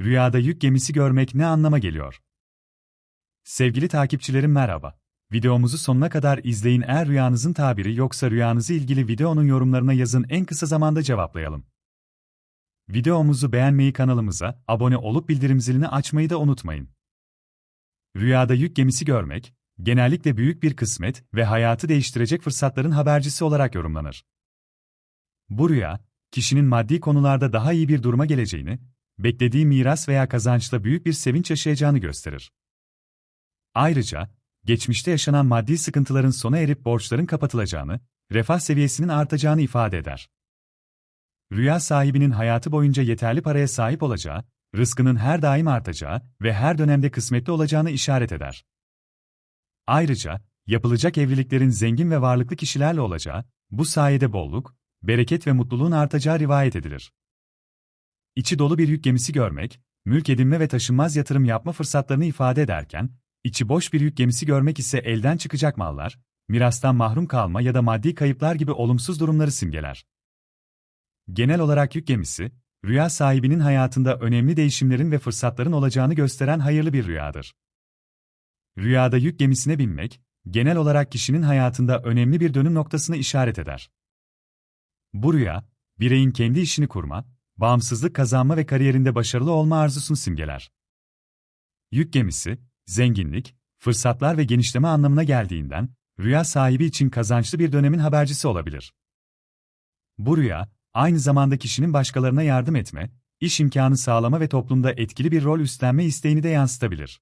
Rüyada yük gemisi görmek ne anlama geliyor? Sevgili takipçilerim merhaba. Videomuzu sonuna kadar izleyin eğer rüyanızın tabiri yoksa rüyanızı ilgili videonun yorumlarına yazın en kısa zamanda cevaplayalım. Videomuzu beğenmeyi kanalımıza abone olup bildirim zilini açmayı da unutmayın. Rüyada yük gemisi görmek, genellikle büyük bir kısmet ve hayatı değiştirecek fırsatların habercisi olarak yorumlanır. Bu rüya, kişinin maddi konularda daha iyi bir duruma geleceğini, beklediği miras veya kazançla büyük bir sevinç yaşayacağını gösterir. Ayrıca, geçmişte yaşanan maddi sıkıntıların sona erip borçların kapatılacağını, refah seviyesinin artacağını ifade eder. Rüya sahibinin hayatı boyunca yeterli paraya sahip olacağı, rızkının her daim artacağı ve her dönemde kısmetli olacağını işaret eder. Ayrıca, yapılacak evliliklerin zengin ve varlıklı kişilerle olacağı, bu sayede bolluk, bereket ve mutluluğun artacağı rivayet edilir. İçi dolu bir yük gemisi görmek, mülk edinme ve taşınmaz yatırım yapma fırsatlarını ifade ederken, içi boş bir yük gemisi görmek ise elden çıkacak mallar, mirastan mahrum kalma ya da maddi kayıplar gibi olumsuz durumları simgeler. Genel olarak yük gemisi, rüya sahibinin hayatında önemli değişimlerin ve fırsatların olacağını gösteren hayırlı bir rüyadır. Rüyada yük gemisine binmek, genel olarak kişinin hayatında önemli bir dönüm noktasını işaret eder. Bu rüya, bireyin kendi işini kurma, bağımsızlık kazanma ve kariyerinde başarılı olma arzusunu simgeler. Yük gemisi, zenginlik, fırsatlar ve genişleme anlamına geldiğinden, rüya sahibi için kazançlı bir dönemin habercisi olabilir. Bu rüya, aynı zamanda kişinin başkalarına yardım etme, iş imkanı sağlama ve toplumda etkili bir rol üstlenme isteğini de yansıtabilir.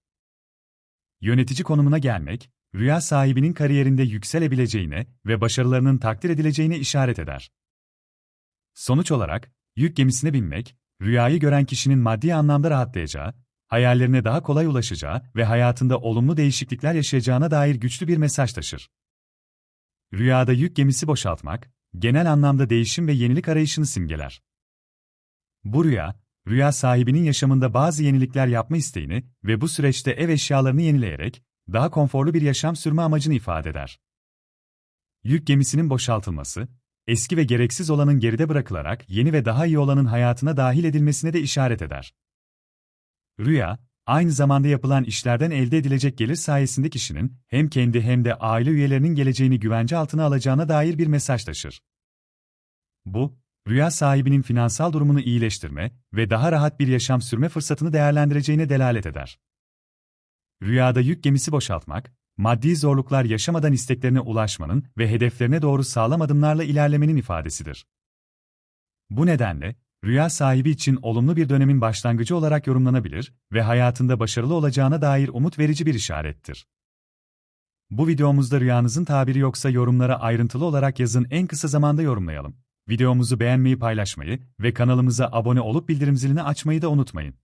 Yönetici konumuna gelmek, rüya sahibinin kariyerinde yükselebileceğine ve başarılarının takdir edileceğine işaret eder. Sonuç olarak, yük gemisine binmek, rüyayı gören kişinin maddi anlamda rahatlayacağı, hayallerine daha kolay ulaşacağı ve hayatında olumlu değişiklikler yaşayacağına dair güçlü bir mesaj taşır. Rüyada yük gemisi boşaltmak, genel anlamda değişim ve yenilik arayışını simgeler. Bu rüya, rüya sahibinin yaşamında bazı yenilikler yapma isteğini ve bu süreçte ev eşyalarını yenileyerek, daha konforlu bir yaşam sürme amacını ifade eder. Yük gemisinin boşaltılması, eski ve gereksiz olanın geride bırakılarak yeni ve daha iyi olanın hayatına dahil edilmesine de işaret eder. Rüya, aynı zamanda yapılan işlerden elde edilecek gelir sayesinde kişinin hem kendi hem de aile üyelerinin geleceğini güvence altına alacağına dair bir mesaj taşır. Bu, rüya sahibinin finansal durumunu iyileştirme ve daha rahat bir yaşam sürme fırsatını değerlendireceğine delalet eder. Rüyada yük gemisi boşaltmak, maddi zorluklar yaşamadan isteklerine ulaşmanın ve hedeflerine doğru sağlam adımlarla ilerlemenin ifadesidir. Bu nedenle, rüya sahibi için olumlu bir dönemin başlangıcı olarak yorumlanabilir ve hayatında başarılı olacağına dair umut verici bir işarettir. Bu videomuzda rüyanızın tabiri yoksa yorumlara ayrıntılı olarak yazın en kısa zamanda yorumlayalım. Videomuzu beğenmeyi paylaşmayı ve kanalımıza abone olup bildirim zilini açmayı da unutmayın.